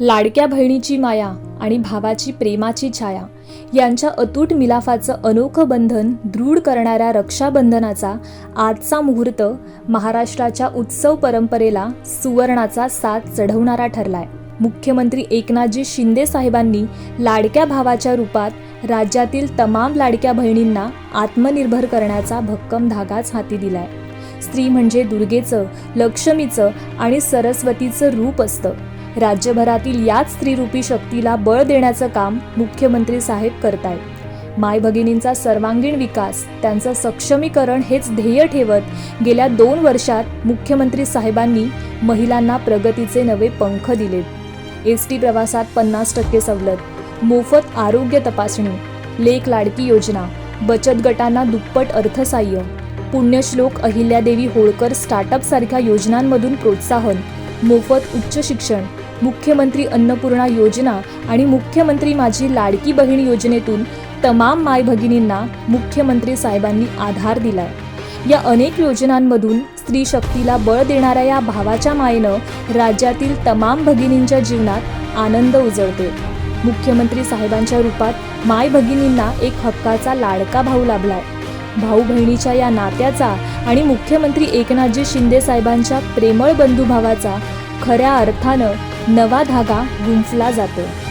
लाडक्या बहिणीची माया आणि भावाची प्रेमाची छाया यांच्या अतूट मिलाफाचं अनोखं बंधन दृढ करणाऱ्या रक्षाबंधनाचा आजचा मुहूर्त महाराष्ट्राच्या उत्सव परंपरेला सुवर्णाचा साथ चढवणारा ठरलाय. मुख्यमंत्री एकनाथजी शिंदे साहेबांनी लाडक्या भावाच्या रूपात राज्यातील तमाम लाडक्या बहिणींना आत्मनिर्भर करण्याचा भक्कम धागाच हाती दिलाय. स्त्री म्हणजे दुर्गेचं लक्ष्मीचं आणि सरस्वतीचं रूप असतं. राज्यभरातील याच स्त्रीरूपी शक्तीला बळ देण्याचं काम मुख्यमंत्री साहेब करतायत. माय भगिनींचा सर्वांगीण विकास त्यांचं सक्षमीकरण हेच ध्येय ठेवत गेल्या दोन वर्षात मुख्यमंत्री साहेबांनी महिलांना प्रगतीचे नवे पंख दिलेत. एस टी प्रवासात पन्नास टक्के सवलत मोफत आरोग्य तपासणी लेख लाडकी योजना बचत गटांना दुप्पट अर्थसाह्य पुण्यश्लोक अहिल्यादेवी होळकर स्टार्टअपसारख्या योजनांमधून प्रोत्साहन मोफत उच्च शिक्षण मुख्यमंत्री अन्नपूर्णा योजना आणि मुख्यमंत्री माझी लाडकी बहीण योजनेतून तमाम माय भगिनींना मुख्यमंत्री साहेबांनी आधार दिलाय. या अनेक योजनांमधून स्त्री शक्तीला बळ देणाऱ्या या भावाच्या मायेनं राज्यातील तमाम भगिनींच्या जीवनात आनंद उजळते मुख्यमंत्री साहेबांच्या रूपात माय भगिनींना एक हक्काचा लाडका भाऊ लाभलाय. भाऊ बहिणीच्या या नात्याचा आणि मुख्यमंत्री एकनाथजी शिंदे साहेबांच्या प्रेमळ बंधुभावाचा खऱ्या अर्थानं नवा धागा गुंफला जातो.